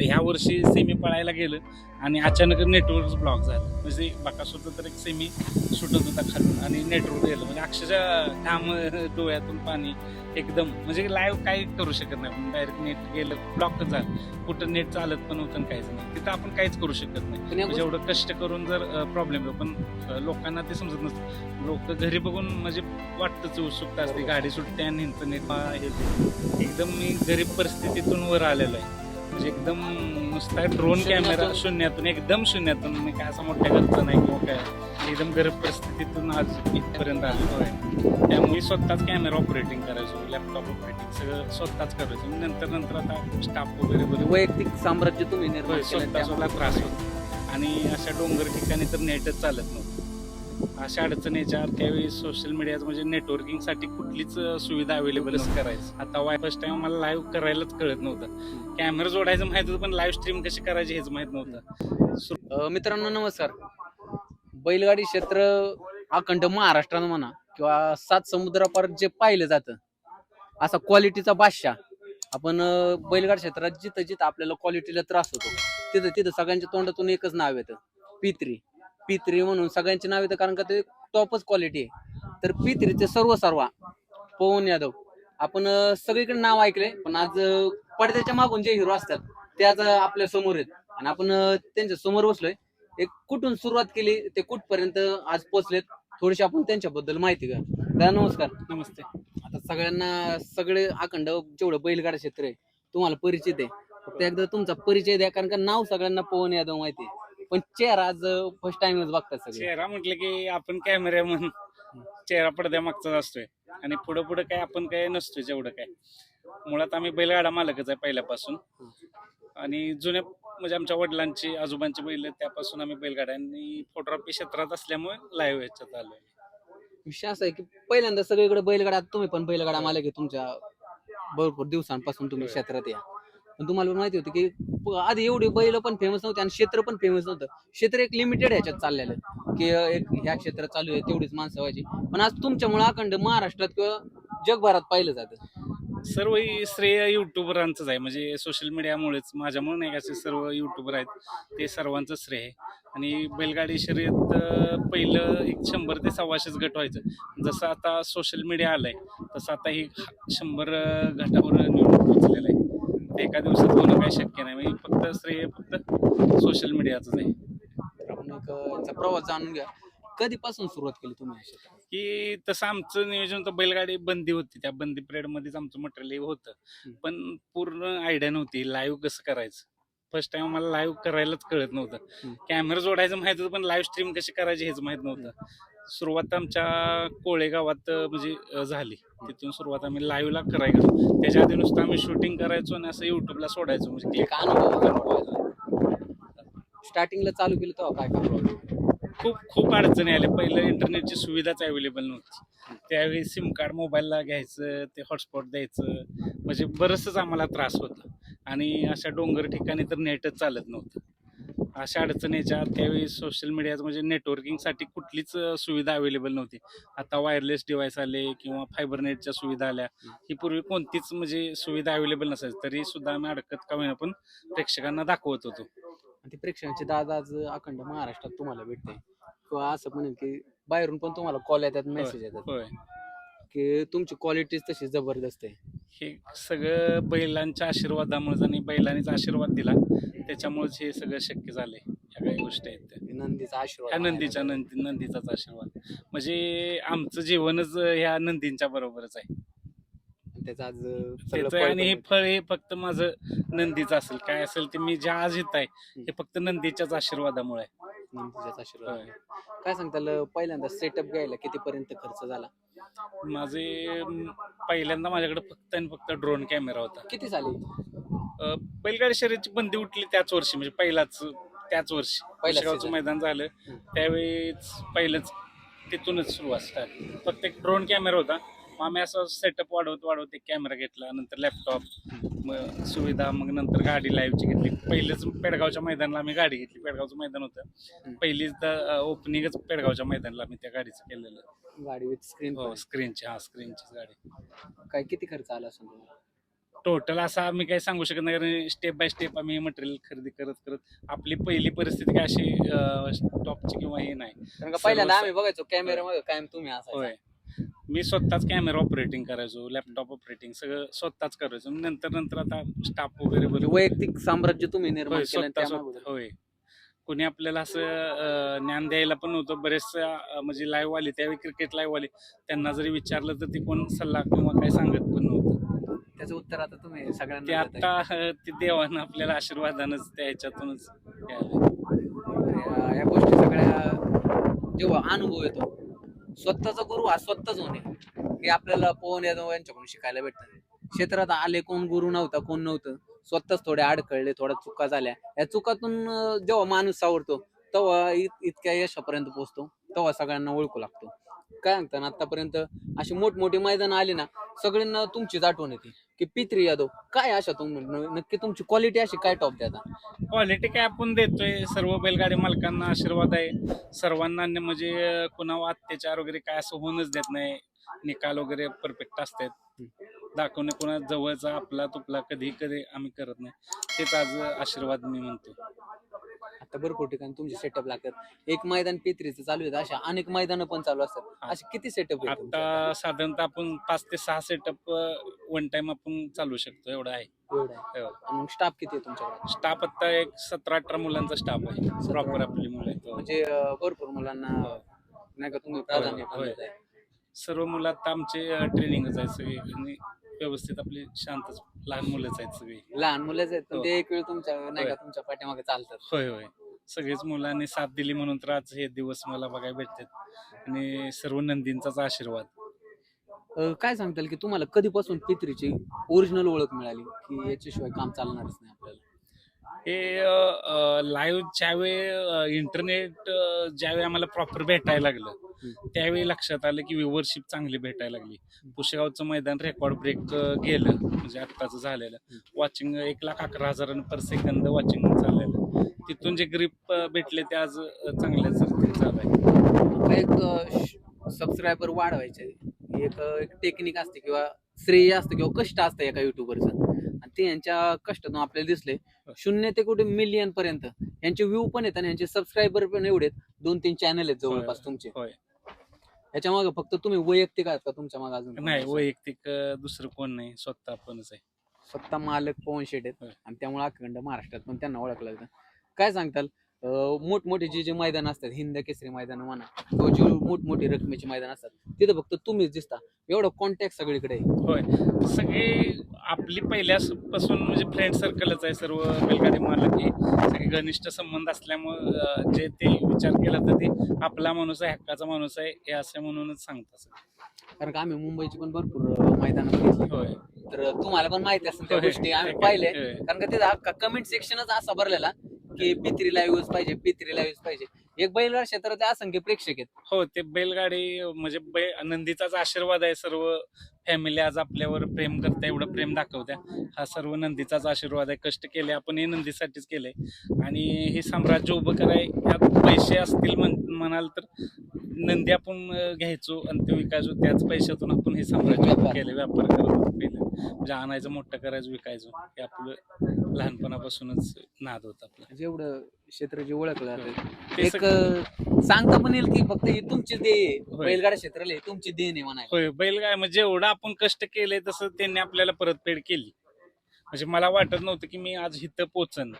तर ह्या वर्षी सेमी पळायला गेलं आणि अचानक नेटवर्क ब्लॉक झालं. म्हणजे बाकासुद्धा तर एक सेमी सुटत होता खालून आणि नेटवर्क गेलं. म्हणजे अक्षरशः काम डोळ्यातून पाणी एकदम म्हणजे लाईव्ह काही करू शकत नाही. आपण डायरेक्ट नेट गेलं ब्लॉकच झालं. कुठं नेट चालत पण होतं काहीच नाही. तिथं आपण काहीच करू शकत नाही. म्हणजे एवढं कष्ट करून जर प्रॉब्लेम पण लोकांना ते समजत नसतं. लोक घरी बघून म्हणजे वाटतच उत्सुकता असते. गाडी सुटते आणि नेट हे. एकदम मी गरीब परिस्थितीतून वर आलेलो आहे. म्हणजे एकदम नुसता ड्रोन कॅमेरा शून्यातून? एकदम शून्यातून. मी काय असा मोठ्या घरचा नाही किंवा काय. एकदम गरीब परिस्थितीतून आज इथपर्यंत आलेलो आहे त्यामुळे मी स्वतःच कॅमेरा ऑपरेटिंग करायचो लॅपटॉप ऑपरेटिंग सगळं स्वतःच करायचो. नंतर नंतर आता स्टाफ वगैरे बरोबर वैयक्तिक साम्राज्य तुम्ही निर्माण स्वतः स्वतः त्रास होतो. आणि अशा डोंगर ठिकाणी तर नेटच चालत नव्हतं. अशा अडचणीच्या त्यावेळी सोशल मीडियाचं म्हणजे नेटवर्किंगसाठी कुठलीच सुविधा अवेलेबलच करायचं आता वाय फर्स्ट टाइम मला लाईव्ह करायलाच कळत नव्हतं. कॅमेरा जोडायचं माहीत होतं पण लाईव्ह स्ट्रीम कशी करायची हेच माहीत नव्हतं. मित्रांनो नमस्कार. बैलगाडी क्षेत्र अखंड महाराष्ट्रानं म्हणा किंवा सात समुद्रापार जे पाहिलं जातं असा क्वालिटीचा बादशाह. आपण बैलगाडी क्षेत्रात जिथं जिथं आपल्याला क्वालिटीला त्रास होतो तिथं तिथं सगळ्यांच्या तोंडातून एकच नाव येतं पित्री. पित्री म्हणून सगळ्यांचे नाव येतं कारण का ते टॉपच क्वालिटी आहे. तर पित्रीचे सर्व सर्वा पवन यादव. आपण सगळीकडे नाव ऐकले पण आज पडद्याच्या मागून जे हिरो असतात ते आज आपल्यासमोर आहेत. आणि आपण त्यांच्यासमोर बसलोय. एक कुठून सुरुवात केली ते कुठपर्यंत आज पोहोचलेत थोडीशी आपण त्यांच्याबद्दल माहिती घ्या. दादा नमस्कार. नमस्ते. आता सगळ्यांना सगळे अखंड जेवढं बैलगाडा क्षेत्र आहे तुम्हाला परिचित आहे. फक्त एकदा तुमचा परिचय द्या कारण का नाव सगळ्यांना पवन यादव माहिती आहे. पण चेहरा आज फर्स्ट टाइमच बघतात सगळे. चेहरा म्हटलं की आपण कॅमेरा म्हणून चेहरा पडद्या मागचाच असतोय. आणि पुढं पुढं काय आपण काय नसतोय जेवढं काय. मुळात आम्ही बैलगाडा मालकच आहे पहिल्यापासून. आणि जुन्या म्हणजे आमच्या वडिलांची आजोबांची बैल आहेत, त्यापासून आम्ही बैलगाडा आणि फोटोग्राफी क्षेत्रात असल्यामुळे लाईव्ह ह्याच्यात आलोय. विषय असा आहे की पहिल्यांदा सगळीकडे बैलगाडा तुम्ही पण बैलगाडा मालक आहे तुमच्या भरपूर दिवसांपासून तुम्ही. क्षेत्रात या. पण तुम्हाला माहिती होती की आधी एवढी बैल पण फेमस नव्हते आणि क्षेत्र पण फेमस नव्हतं. क्षेत्र एक लिमिटेड ह्याच्यात चाललेलं की एक ह्या क्षेत्रात चालू आहे तेवढीच माणसं व्हायची. पण आज तुमच्यामुळे अखंड महाराष्ट्रात किंवा जगभरात पाहिलं जातं. सर्व ही श्रेय युट्यूबरांचंच आहे. म्हणजे सोशल मीडियामुळेच माझ्यामुळे नाही का असे सर्व युट्यूबर आहेत ते सर्वांचं श्रेय आहे. आणि बैलगाडी शर्यत पहिलं एक शंभर ते सव्वाशेच गट व्हायचं. जसं आता सोशल मीडिया आलंय तसं आता ही शंभर गटावर निवडून पोचलेलं आहे. ते एका दिवसात होणं काही शक्य नाही. म्हणजे फक्त श्रेय फक्त सोशल मीडियाचंच आहे. तर आपण एक याचा प्रवास जाणून घ्या. कधीपासून सुरुवात केली तुम्ही या की तसं आमचं नियोजन होतं बैलगाडी बंदी होती. त्या बंदी पिरियड मध्येच आमचं मटेरियल होतं. हम्म. पण पूर्ण आयडिया नव्हती लाईव्ह कसं करायचं. फर्स्ट टाइम मला लाईव्ह करायलाच कळत नव्हतं. हम्म. कॅमेरा जोडायचं माहीत होतं पण लाईव्ह स्ट्रीम कशी करायची हेच माहीत नव्हतं. सुरुवात आमच्या कोळे गावात अं, म्हणजे झाली. तिथून सुरुवात आम्ही लाईव्हला करायचो. त्याच्या आधी नुसतं आम्ही शूटिंग करायचो आणि असं युट्यूबला सोडायचो. म्हणजे स्टार्टिंगला चालू केलं तेव्हा काय? खूप खूप अडचणी आल्या. पहिलं इंटरनेटची सुविधाच अवेलेबल नव्हती. त्यावेळी सिम कार्ड मोबाईलला घ्यायचं ते हॉटस्पॉट द्यायचं म्हणजे बरंचसंच आम्हाला त्रास होता. आणि अशा डोंगर ठिकाणी तर नेटच चालत नव्हतं. अशा अडचणीच्या त्यावेळी सोशल मीडियाचं म्हणजे नेटवर्किंगसाठी कुठलीच सुविधा अवेलेबल नव्हती. आता वायरलेस डिव्हाइस आले किंवा फायबर नेटच्या सुविधा आल्या ही पूर्वी कोणतीच म्हणजे सुविधा अवेलेबल नसायची. तरी सुद्धा आम्ही अडकत का होईना पण प्रेक्षकांना दाखवत होतो. आणि ते प्रेक्षकांचे दादा आज अखंड महाराष्ट्रात तुम्हाला भेटते. किंवा असं म्हणेल की बाहेरून पण तुम्हाला कॉल येतात मेसेज येतात. होय. की तुमची क्वालिटीज तशी जबरदस्त आहे. हे सगळं बैलांच्या आशीर्वादामुळे आणि बैलांनीच आशीर्वाद दिला. त्याच्यामुळेच हे सगळं शक्य झालंय. ह्या काही गोष्टी आहेत त्या. नंदीचा आशीर्वाद ह्या नंदीच्या नंदी नंदीचाच आशीर्वाद. म्हणजे आमचं जीवनच ह्या नंदींच्या बरोबरच आहे. आणि त्याचं आज अं, सगळं त्याचं फळ आणि हे फळ हे फक्त माझं नंदीचं असेल. काय असेल ते मी ज्या आज येत आहे हे फक्त नंदीच्याच आशीर्वादामुळे आहे. नंदीचाच आशीर्वाद होय. आहे. काय सांगताल पहिल्यांदा सेटअप घ्यायला कितीपर्यंत खर्च झाला माझे पहिल्यांदा माझ्याकडे फक्त आणि फक्त ड्रोन कॅमेरा होता किती झाले अ, बैलगाडी शर्यतीची बंदी उठली त्याच वर्षी म्हणजे पहिलाच त्याच वर्षी शेगावचं season. मैदान झालं हम्म. त्यावेळेस पहिलंच तिथूनच सुरुवात फक्त एक ड्रोन कॅमेरा होता मग आम्ही असं सेटअप वाढवत वाढवत एक कॅमेरा घेतला नंतर लॅपटॉप मग सुविधा मग नंतर गाडी लाईव्हची घेतली. पहिलेच पेडगावच्या मैदानाला आम्ही गाडी घेतली. पेडगावचं मैदान होतं. पहिलीच ओपनिंगच पेडगावच्या मैदानाला आम्ही त्या गाडीचं केलेलं. गाडी विथ स्क्रीन हो स्क्रीनची हा स्क्रीनचीच गाडी. काय किती खर्च आला तुम्हाला? टोटल असं आम्ही काही सांगू शकत नाही कारण स्टेप बाय स्टेप आम्ही मटेरियल खरेदी करत करत आपली पहिली परिस्थिती काय अशी टॉपची किंवा हे नाही. पहिल्यांदा आम्ही बघायचो कॅमेऱ्यामध्ये कायम तुम्ही होय. मी स्वतःच कॅमेरा ऑपरेटिंग करायचो लॅपटॉप ऑपरेटिंग सगळं स्वतःच करायचो नंतर नंतर आता स्टाफ वगैरे म्हणजे बरोबर वैयक्तिक साम्राज्य तुम्ही निर्माण होय केलं स्वतः त्यामागं स्वतः होय कोणी आपल्याला असं अं, ज्ञान द्यायला पण नव्हतं बरेचसे अं, म्हणजे लाईव्ह आले त्यावेळी क्रिकेट लाईव्ह आले त्यांना जरी विचारलं तर ते कोण सल्ला किंवा काय सांगत पण नव्हतं त्याचं उत्तर आता तुम्ही ते सगळ्यांना देताय. आता अं, ते देवानं आपल्याला आशीर्वादानच त्या ह्याच्यातूनच. या या गोष्टी सगळ्या जेव्हा अनुभव येतो स्वतःचा गुरु हा स्वतःच होणे हे आपल्याला पवन यादव यांच्याकडून शिकायला भेटतं. क्षेत्रात आले कोण गुरु नव्हता कोण नव्हतं स्वतःच थोडे अडखळले थोड्या चुका झाल्या. या चुकातून जेव्हा माणूस सावरतो तेव्हा इत- इतक्या यशापर्यंत पोहोचतो तेव्हा सगळ्यांना ओळखू लागतो. काय सांगता ना आतापर्यंत अशी मोठमोठी मैदान आली ना सगळ्यांना तुमचीच आठवण येते. की पित्री यादव काय अशा तुम्ही नक्की तुमची क्वालिटी अशी काय टॉप द्या क्वालिटी काय आपण देतोय सर्व बैलगाडी मालकांना आशीर्वाद आहे. सर्वांना म्हणजे कुणावर अत्याचार वगैरे काय असं होऊनच देत नाही. निकाल वगैरे परफेक्ट असतात. दाखवणे कुणा जवळचा आपला तुपला कधी कधी आम्ही करत नाही. तेच आज आशीर्वाद मी म्हणतो. आता भरपूर ठिकाणी तुमचे सेटअप लागतात. एक मैदान पित्रीचं चालू आहे अशा अनेक मैदान पण चालू असतात. असे किती सेटअप आता साधारणतः आपण पाच ते सहा सेटअप वन टाइम आपण चालू शकतो एवढं आहे. एवढं आहे. हो. मग स्टाफ किती आहे तुमच्याकडे? स्टाफ आता एक सतरा अठरा मुलांचा स्टाफ आहे. प्रॉपर आपली मुलं आहेत. हो. म्हणजे भरपूर मुलांना नाही का तुम्ही प्राधान्य. देताय. सर्व मुलं आता आमचे ट्रेनिंगच आहे सगळी. व्यवस्थित आपली शांतच लहान मुलंच आहेत सगळी. लहान मुलंच आहेत पण हो. ते एक वेळ तुमच्या नाही का होय. तुमच्या पाठीमागे चालतात. होय होय. सगळेच मुलांनी साथ दिली म्हणून तर आज हे दिवस मला बघायला भेटतात. आणि सर्व नंदींचाच आशीर्वाद. अं, काय सांगताल की तुम्हाला कधीपासून पित्रीची ओरिजिनल ओळख मिळाली की याच्याशिवाय काम चालणारच नाही आपल्याला? हे लाईव्ह ज्यावेळी इंटरनेट ज्यावेळी आम्हाला प्रॉपर भेटायला लागलं त्यावेळी लक्षात आलं की व्ह्युअरशिप चांगली भेटायला लागली. पुशेगावचं मैदान रेकॉर्ड ब्रेक गेलं. म्हणजे आत्ताचं झालेलं. वॉचिंग एक लाख अकरा हजार पर सेकंद वॉचिंग चाललेलं. तिथून जे ग्रीप भेटले ते आज चांगल्याच रीतीने चालू आहे. एक सबस्क्रायबर वाढवायचे. एक एक टेक्निक असते किंवा श्रेय असतं किंवा कष्ट असतं एका युट्यूबरचं आणि ते यांच्या कष्टातून आपल्याला दिसले. शून्य ते कुठे मिलियन पर्यंत. यांचे व्ह्यू पण आहेत आणि यांचे सबस्क्रायबर पण एवढे आहेत. दोन तीन चॅनल आहेत जवळपास तुमचे. होय. याच्या मागे फक्त तुम्ही वैयक्तिक आहात का तुमच्या मागे अजून नाही? वैयक्तिक अं, दुसरं कोण नाही. स्वतः आपणच आहे. स्वतः मालक पवन शेट आहेत. होय. आणि त्यामुळे अखंड महाराष्ट्रात पण त्यांना ओळखलं जातं. काय सांगताल? मोठमोठे जे जे मैदान असतात हिंद केसरी मैदान म्हणा किंवा जे मोठमोठे रकमेचे मैदान असतात तिथं फक्त तुम्हीच दिसता एवढं कॉन्टॅक्ट सगळीकडे आहे. होय सगळे आपली पहिल्यापासून म्हणजे फ्रेंड सर्कलच आहे सर्व बैलगाडी मालक हे सगळे घनिष्ठ संबंध असल्यामुळं अं, जे ते विचार केला तर ते आपला माणूस आहे हक्काचा माणूस आहे हे असं म्हणूनच सांगतात. कारण का आम्ही मुंबईची पण भरपूर मैदान बघितली होय तर तुम्हाला पण माहिती असेल त्या. गोष्टी आम्ही. पाहिले. कारण का तिथं कमेंट सेक्शनच असा भरलेला की पित्रीला यूज पाहिजे पित्रीला यूज पाहिजे. एक बैलगाड क्षेत्रात असंख्य प्रेक्षक आहेत. हो ते बैलगाडी म्हणजे बै नंदीचाच आशीर्वाद आहे सर्व फॅमिली आज आपल्यावर प्रेम करते एवढं प्रेम दाखवत्या. हा सर्व नंदीचाच आशीर्वाद आहे. कष्ट केले आपण हे नंदीसाठीच केले. आणि हे साम्राज्य उभं कराय यात पैसे असतील म्हण म्हणाल तर नंदी आपण घ्यायचो आणि ते विकायचो. त्याच पैशातून आपण हे साम्राज्य उभं व्यापार. केलं व्यापार करत होतो पहिलं म्हणजे आणायचं मोठं करायचं विकायचो. हे आपलं लहानपणापासूनच नाद होता आपला. जेवढं क्षेत्र जे ओळखलं जातं ते एक अं, सांगता पण येईल की फक्त ही तुमची देय आहे. होय. बैलगाडा क्षेत्राला ही तुमची देण आहे म्हणाय होय बैलगाय म्हणजे एवढं आपण कष्ट केले तसं त्यांनी आपल्याला परतफेड केली. म्हणजे मला वाटत नव्हतं की मी आज इथं पोचन.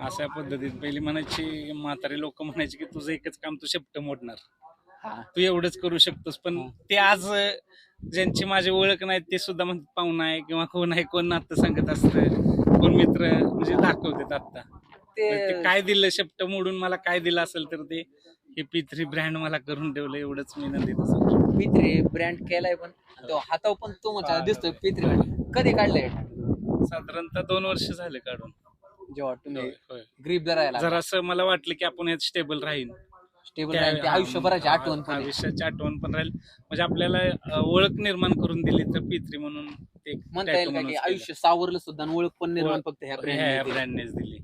अशा पद्धतीत पहिली म्हणायची म्हातारे लोक म्हणायचे की तुझं एकच काम तू शेपट मोडणार. तू एवढंच करू शकतोस पण. ते आज ज्यांची माझी ओळख नाही ते सुद्धा म्हणतात पाहुणा आहे किंवा कोण आहे कोण नातं सांगत असतं कोण मित्र म्हणजे दाखवतात आता ते काय दिलं शेपट मोडून मला काय दिलं असेल तर ते हे पित्री ब्रँड मला करून ठेवलं एवढंच मी सांगतो पित्री ब्रँड केलाय पण तो हाताव पण तो. दिसतोय पित्री. कधी काढलंय साधारणतः दोन वर्ष झाले काढून जेव्हा तुम्ही होय. ग्रीप राहायला जरासं मला वाटलं की आपण यात स्टेबल राहीन. स्टेबल त्या- ते आयुष्यभराची हा, आठवण पण आहे. आयुष्याची आठवण पण राहील. म्हणजे आपल्याला अं, ओळख निर्माण करून दिली तर पित्री म्हणून ते म्हणता येईल का की आयुष्य सावरलं सुद्धा आणि ओळख पण निर्माण फक्त ह्या ब्रँडनेच दिली.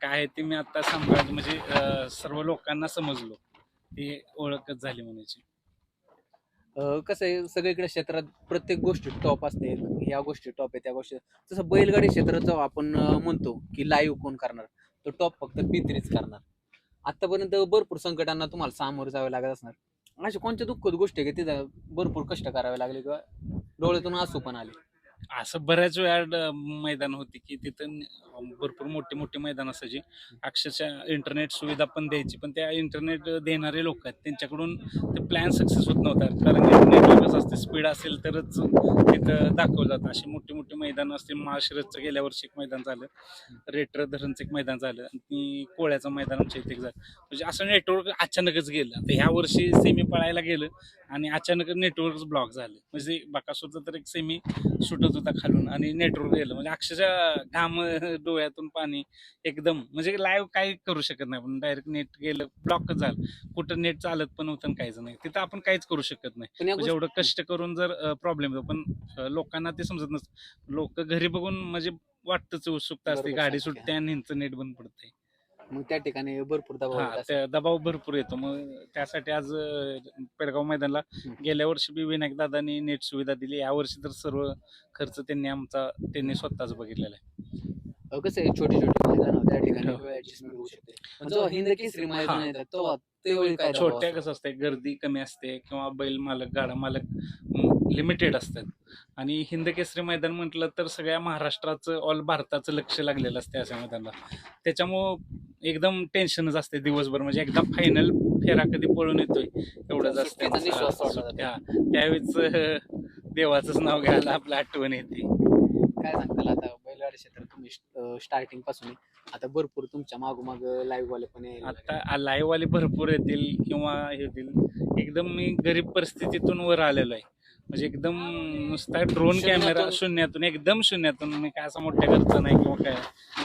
काय आहे ते मी आता सांभाळ म्हणजे अं, सर्व लोकांना समजलो ती ओळखच झाली म्हणायची. कसं आहे सगळीकडे क्षेत्रात प्रत्येक गोष्टी टॉप असते. ह्या गोष्टी टॉप आहे त्या गोष्टी जसं बैलगाडी क्षेत्रात आपण म्हणतो की लाईव्ह कोण करणार? तो टॉप फक्त पित्रीच करणार. आतापर्यंत भरपूर संकटांना तुम्हाला सामोरं जावे लागत असणार. अशा कोणत्या दुःखद गोष्टी आहे की तिथं भरपूर कष्ट करावे लागले किंवा डोळ्यातून आसू पण आले? असं बऱ्याच वेळा मैदान होती की तिथं भरपूर मोठी मोठी मैदान असायची. अक्षरशः इंटरनेट सुविधा पण द्यायची पण त्या इंटरनेट देणारे लोक आहेत त्यांच्याकडून ते प्लॅन सक्सेस होत नव्हता. कारण नेटवर्कच असते स्पीड असेल तरच तिथं दाखवलं जातं. असे मोठे मोठे मैदान असते महाशिरतचं गेल्या वर्षी एक मैदान झालं. रेटर धरणचं एक मैदान झालं. आणि कोळ्याचं मैदान आमच्या इथे झालं. म्हणजे असं नेटवर्क अचानकच गेलं. तर ह्या वर्षी सेमी पळायला गेलं आणि अचानक नेटवर्कच ब्लॉक झालं. म्हणजे बाकासूरचं तर एक सेमी सुटत होता खालून आणि नेटवर्क गेलं. म्हणजे अक्षरशः घाम डोळ्यातून पाणी एकदम. म्हणजे लाईव्ह काही करू शकत नाही पण डायरेक्ट नेट गेलं ब्लॉकच झालं. कुठं नेट चालत पण होतं काहीच नाही. तिथं आपण काहीच करू शकत नाही. म्हणजे एवढं कष्ट करून जर प्रॉब्लेम येतो. पण लोकांना ते समजत नसतं. लोक घरी बघून म्हणजे वाटतच उत्सुकता असते. गाडी. सुटते आणि नेट बंद पडते मग त्या ठिकाणी भरपूर दबाव हा येत असेल. त्या दबाव भरपूर येतो मग त्यासाठी आज अं, पेडगाव मैदानला हम्म. गेल्या वर्षी बी विनायक दादांनी नेट सुविधा दिली या वर्षी तर सर्व खर्च त्यांनी आमचा त्यांनी स्वतःच बघितलेला आहे अं, कसं आहे छोटी छोटी मैदान त्या ठिकाणी हो. ऍडजस्टमेंट होऊ शकते पण जेव्हा हिंद केसरी मैदान हा. येतात तेव्हा त्यावेळी काय दबाव छोट्या असतो? कसं असते गर्दी कमी असते किंवा बैल मालक गाडा मालक लिमिटेड असतात आणि हिंद केसरी मैदान म्हटलं तर सगळ्या महाराष्ट्राचं ऑल भारताचं लक्ष लागलेलं असते अशा मैदानाला त्याच्यामुळं एकदम टेन्शनच असते दिवसभर. म्हणजे एकदा फायनल फेरा कधी पळून येतोय एवढंच असते. त्यावेळेस देवाचंच नाव घ्यायला आपलं आठवण येते. काय सांगताल आता? बैलगाडी क्षेत्रात तुम्ही स्टार्टिंगपासून. आता भरपूर तुमच्या मागोमाग लाईव्ह वाले पण. आता लाईव्ह वाले भरपूर येतील किंवा होतील. एकदम मी गरीब परिस्थितीतून वर आलेलो आहे. म्हणजे एकदम नुसता ड्रोन कॅमेरा शून्यातून- एकदम शून्यातून मी काय असं मोठ्या घरचं नाही किंवा काय.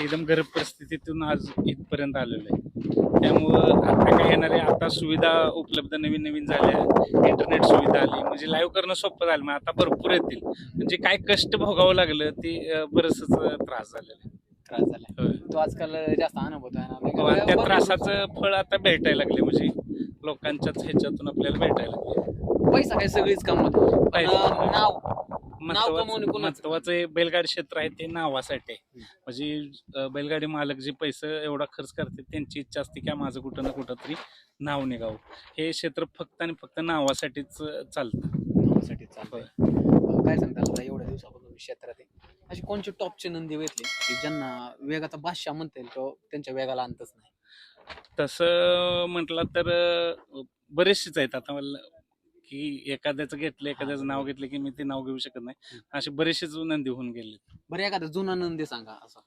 एकदम गरीब परिस्थितीतून आज इथपर्यंत आलेलो आहे. त्यामुळं आता काय येणार आहे आता सुविधा उपलब्ध नवीन नवीन झाल्या इंटरनेट सुविधा आली म्हणजे लाईव्ह करणं सोपं झालं मग आता भरपूर येतील. म्हणजे काय कष्ट भोगावं लागलं ते अं, बरंचसं त्रास झालेला आहे. त्रास झाला. तो आजकाल जास्त अनुभव आहे हो, त्या त्रासाचं फळ आता भेटायला लागले म्हणजे लोकांच्याच ह्याच्यातून आपल्याला भेटायला लागले. पैसा काय सगळीच पण पैसा- नाव कमवणे महत्वाचं कोणाचं? महत्वाचं हे बैलगाडी क्षेत्र आहे ते नावासाठी आहे. म्हणजे अं, बैलगाडी मालक जे पैसे एवढा खर्च करते त्यांची इच्छा असते की माझं कुठं ना कुठं तरी नाव निघावं. हे क्षेत्र फक्त आणि फक्त नावासाठीच अं, चालतं. नावासाठी चालतंय. अं, काय सांगताल आता एवढ्या दिवसापासून तुम्ही क्षेत्रात आहे? अशी कोणची टॉपचे नंदी भेटले की ज्यांना वेगाचा बादशाह म्हणता येईल किंवा त्यांच्या वेगाला अंतच नाही? तसं म्हटलं तर अं, बरेचसेच आहेत. आता मला की एखाद्याचं घेतलं एखाद्याचं नाव घेतलं की मी ते नाव घेऊ शकत नाही. असे बरेचसेच नंदी होऊन गेले बरं एखादा जुना नंदी सांगा असा.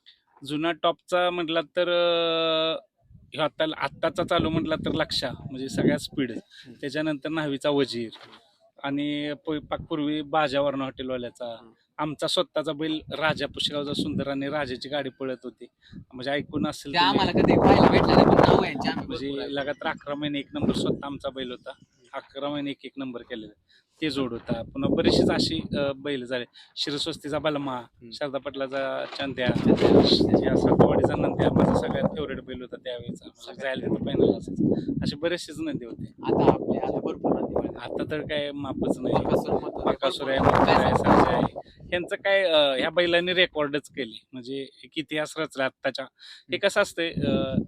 जुना टॉपचा म्हटला तर आता आत्ताचा चालू म्हटला तर लक्षा म्हणजे सगळ्यात स्पीड त्याच्यानंतर न्हावीचा वजीर आणि प- पाकपूर्वी बाजावरण हॉटेलवाल्याचा. आमचा स्वतःचा बैल राजा पुष्कळचा सुंदर आणि राजाची गाडी पळत होती. म्हणजे ऐकून असेल म्हणजे. लगातार अकरा महिने एक नंबर स्वतः आमचा बैल होता. अकरा महिने एक एक नंबर केलेला. ते जोड होता पुन्हा बरेचशीच अशी अं, बैल झाले. शिरस्वस्तीचा बलमा शारदा पटलाचा चंद्या सातवाडीचा नंद्या माझा सगळ्यात फेवरेट बैल होता त्यावेळेचा जायला तिथं असायचं असे बरेचसेच नंदी होते. आता आपले आता भरपूर नंदी. आता तर काय मापच नाही. बकासूर आहे. मथुरा आहे? सर्जा आहे ह्यांचं काय अं, ह्या बैलांनी रेकॉर्डच केले. म्हणजे एक इतिहास रचला आत्ताच्या. हे कसं असतंय अं,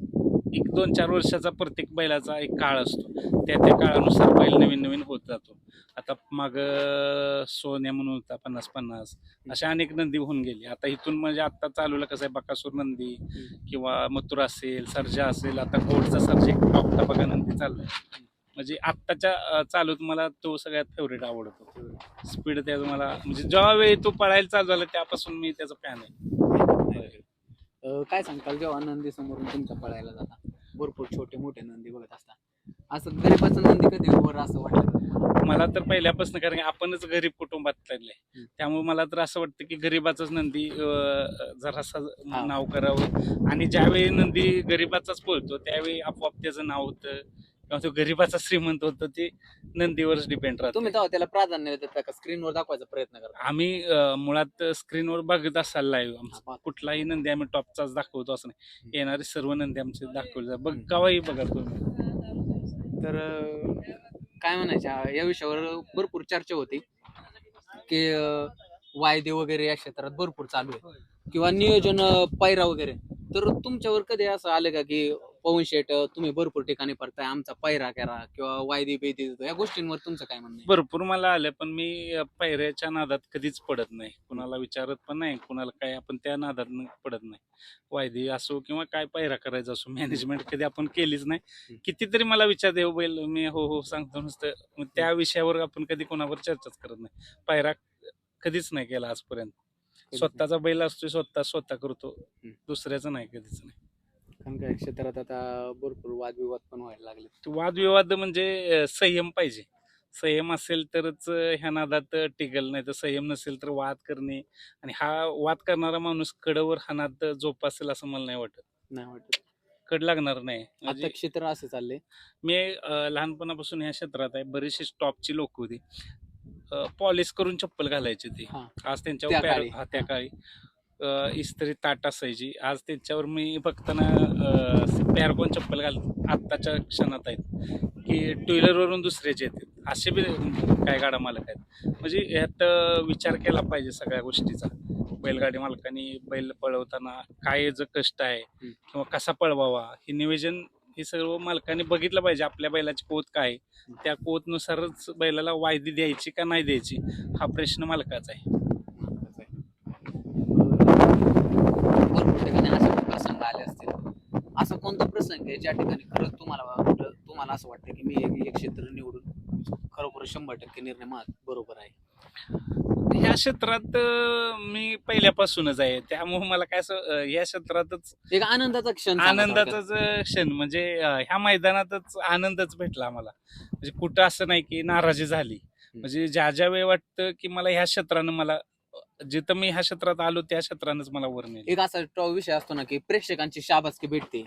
एक दोन चार वर्षाचा प्रत्येक बैलाचा एक काळ असतो. त्या त्या काळानुसार बैल नवीन नवीन होत जातो. आता माग सोन्या म्हणून होता पन्नास पन्नास अशा अनेक नंदी होऊन गेली. आता इथून म्हणजे आता चालूला कसं आहे बकासूर नंदी किंवा मथुरा असेल सर्जा असेल आता गोडचा सर्जा एक टॉपचा बघा नंदी चाललाय म्हणजे आत्ताच्या चालूत मला तो सगळ्यात फेवरेट आवडतो. स्पीड त्याचा मला म्हणजे जेव्हा वेळी तो पळायला चालू झाला त्यापासून मी त्याचा फॅन आहे. अं, काय सांगताल जेव्हा नंदी समोरून तुमच्या पळायला जाता भरपूर छोटे मोठे नंदी बघत असता असं गरीबाचं नंदी कधी वर असं वाटलं का तुम्हाला? मला तर पहिल्यापासून कारण की आपणच गरीब कुटुंबातले हम्म. त्यामुळे मला तर असं वाटतं की गरीबाचाच नंदी अं, जरासा. नाव करावं आणि ज्यावेळी नंदी गरीबाचाच बोलतो त्यावेळी आपोआप त्याचं नाव होतं किंवा तो गरीबाचा श्रीमंत होतं ते नंदीवरच डिपेंड राहतं तुम्ही तेव्हा त्याला प्राधान्य देता का स्क्रीनवर दाखवायचा प्रयत्न करता आम्ही अं, मुळात स्क्रीनवर बघत असाल लाईव्ह हा, बघ. कुठलाही नंदी आम्ही टॉपचाच दाखवतो असं नाही. येणारे सर्व नंदी आमचे दाखवले जातात. बघ. केव्हाही बघा तुम्ही तर अं, काय म्हणायच्या या विषयावर भरपूर चर्चा होती की अं, वायदे वगैरे या क्षेत्रात भरपूर चालू आहे किंवा नियोजन अं, पायरा वगैरे तर तुमच्यावर कधी असं आलं का की पवन शेट तुम्ही भरपूर ठिकाणी पडताय आमचा पायरा करा किंवा वायदे बेदी या गोष्टींवर तुमचं काय म्हणणं आहे? भरपूर मला आलं पण मी पायऱ्याच्या नादात कधीच पडत नाही. कुणाला विचारत पण नाही कुणाला काय आपण त्या नादात न- पडत नाही. वायदी असो किंवा काय पायरा करायचा असो मॅनेजमेंट कधी आपण केलीच नाही. कितीतरी मला विचारते हो बैल मी हो हो सांगतो नुसतं. मग त्या विषयावर आपण कधी कोणावर चर्चाच करत नाही. पायरा कधीच नाही केला आजपर्यंत. स्वतःचा बैल असतो स्वतः स्वतः करतो. दुसऱ्याचं नाही कधीच नाही. कारण क्षेत्रात आता भरपूर वादविवाद पण व्हायला लागले वादविवाद म्हणजे अ, संयम पाहिजे. संयम असेल तरच अ, ह्या नादात टिकल नाही तर संयम नसेल तर वाद करणे. आणि हा वाद करणारा माणूस कडवर हा नाद जोपासेल असं मला नाही वाटत. नाही वाटत. कड लागणार नाही. आता म्हणजे क्षेत्र असं चाललंय मी अ, लहानपणापासून ह्या क्षेत्रात आहे. बरीचशी टॉपची लोक होती. पॉलिश करून चप्पल घालायची ती. हा. आज त्या त्यांच्यावर पॅर- काळी. हा, त्या काळी. इस्त्री ताट असायची आज त्यांच्यावर मी बघताना पॅरकोन चप्पल घाल आत्ताच्या क्षणात आहेत. की टू व्हीलरवरून दुसऱ्याचे येतात असे बी काय गाडा मालक आहेत. म्हणजे ह्यात विचार केला पाहिजे सगळ्या गोष्टीचा. बैलगाडी मालकांनी बैल पळवताना काय याचं कष्ट आहे. किंवा कसा पळवावा हे नियोजन हे सर्व मालकांनी बघितलं पाहिजे. आपल्या बैलाची कोत काय आहे. त्या कोतनुसारच बैलाला वायदी द्यायची का नाही द्यायची हा प्रश्न मालकाचा आहे भरपूर ठिकाणी असे पण प्रसंग आले असतील असा कोणता प्रसंग आहे ज्या ठिकाणी खरंच तुम्हाला तुम्हाला असं वाटतं की मी एक क्षेत्र निवडून खरोखर शंभर टक्के निर्णय बरोबर आहे? ह्या क्षेत्रात मी पहिल्यापासूनच आहे. त्यामुळे मला काय असं या क्षेत्रातच एक आनंदाचा क्षण. आनंदाचाच क्षण म्हणजे ह्या मैदानातच आनंदच भेटला आम्हाला. म्हणजे कुठं असं नाही की नाराजी झाली. म्हणजे ज्या ज्या वेळ वाटतं की मला ह्या क्षेत्रानं मला जिथं मी ह्या क्षेत्रात आलो त्या क्षेत्रानंच मला वर नेलं. एक असा टॉ विषय असतो ना की प्रेक्षकांची शाबासकी भेटते.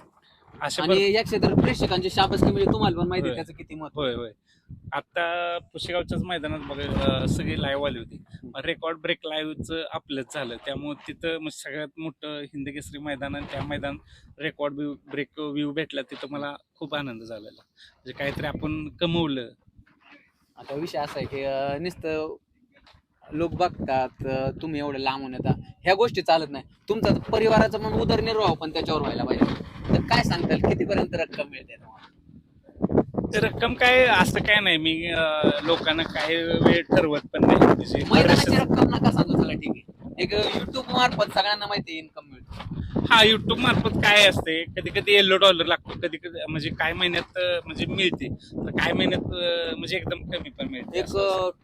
अशा आणि या क्षेत्रात प्रेक्षकांची शाबासकी म्हणजे तुम्हाला पण माहिती आहे होय. त्याचं किती महत्त्व होय होय. आता पुशेगावच्याच मैदानात बघा अं, सगळी लाईव्ह आली होती. रेकॉर्ड ब्रेक लाईव्हचं आपलंच झालं. त्यामुळे तिथं मग सगळ्यात मोठं हिंद केसरी मैदान आणि त्या मैदान रेकॉर्ड व्ह्यू ब्रेक व्ह्यू भेटला तिथं मला खूप आनंद झालेला. म्हणजे काहीतरी आपण कमवलं. आता विषय असा आहे की अं, नुसतं लोक बघतात तुम्ही एवढं लांबून येता. ह्या गोष्टी चालत नाही. तुमचा परिवाराचा पण उदरनिर्वाह पण त्याच्यावर व्हायला पाहिजे. तर काय सांगताल कितीपर्यंत रक्कम मिळते रक्कम काय असं काय नाही. मी लोकांना काय वेळ ठरवत पण नाही. म्हणजे रक्कम नका सांगू चला ठीक आहे. एक युट्यूब मार्फत सगळ्यांना माहिती इन्कम मिळतो. हा युट्यूब मार्फत काय असते? कधी कधी येल्लो डॉलर लागतो कधी कधी म्हणजे काय महिन्यात म्हणजे मिळते. तर काय महिन्यात म्हणजे एकदम कमी पण मिळते. एक.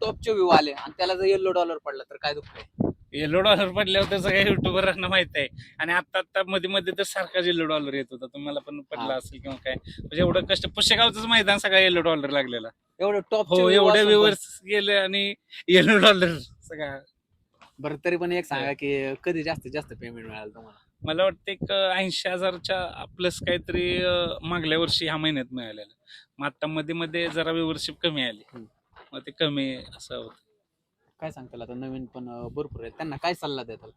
टॉपचे व्ह्यू आले आणि त्याला जर येल्लो डॉलर पडला तर काय दुःख आहे? येलो डॉलर पडल्यावर तर सगळ्या युट्यूबरांना माहीत आहे. आणि आता आता मध्ये मध्ये तर सारखा येलो डॉलर येत होता. तुम्हाला पण पडला. असेल किंवा काय. म्हणजे एवढं कष्ट पुशेगावचंच मैदान सगळा येलो डॉलर लागलेला. एवढं टॉप हो एवढे व्ह्युअर्स गेले आणि येलो डॉलर सगळा बरं तरी पण एक सांगा की कधी जास्तीत जास्त पेमेंट मिळालं तुम्हाला? मला वाटतं एक ऐंशी हजारच्या प्लस काहीतरी अं, मागल्या वर्षी ह्या महिन्यात मिळालेलं. मग आता मध्ये मध्ये जरा व्ह्युअरशिप कमी आली. हम्म. मग ते कमी असं होतं. काय सांगताल आता? नवीन पण अं, भरपूर आहेत. त्यांना काय सल्ला देताल?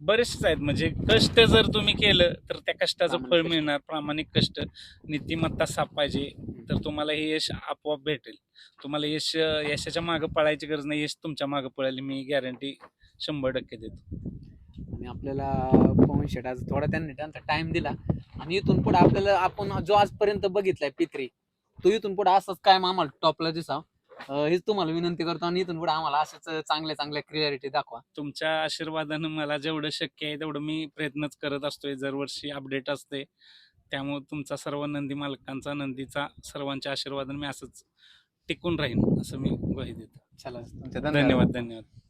बरेचसेच आहेत. म्हणजे कष्ट जर तुम्ही केलं तर त्या कष्टाचं प्रामाणिक फळ कष्ट. मिळणार. प्रामाणिक कष्ट. नीतिमत्ता साप पाहिजे. तर तुम्हाला हे यश आपोआप भेटेल. तुम्हाला यश यशाच्या मागं पळायची गरज नाही. यश तुमच्या मागं पळायला मी गॅरंटी शंभर टक्के देतो. आणि आपल्याला पवन शेट आज थोडा त्यांनी त्यांचा टाइम दिला. आणि इथून पुढे आपल्याला आपण जो आजपर्यंत बघितलाय पित्री तो इथून पुढे असंच काय आम्हाला टॉपला दिसाव. अं, हेच तुम्हाला विनंती करतो आणि इथून पुढे आम्हाला असंच चांगल्या चांगल्या क्लिअरिटी दाखवा. तुमच्या आशीर्वादानं मला जेवढं शक्य आहे तेवढं मी प्रयत्नच करत असतोय. दरवर्षी अपडेट असते. त्यामुळे तुमचा सर्व नंदी मालकांचा नंदीचा सर्वांच्या आशीर्वादानं मी असंच टिकून राहीन असं मी ग्वाही देतो. चला तुमच्या धन्यवाद धन्यवाद.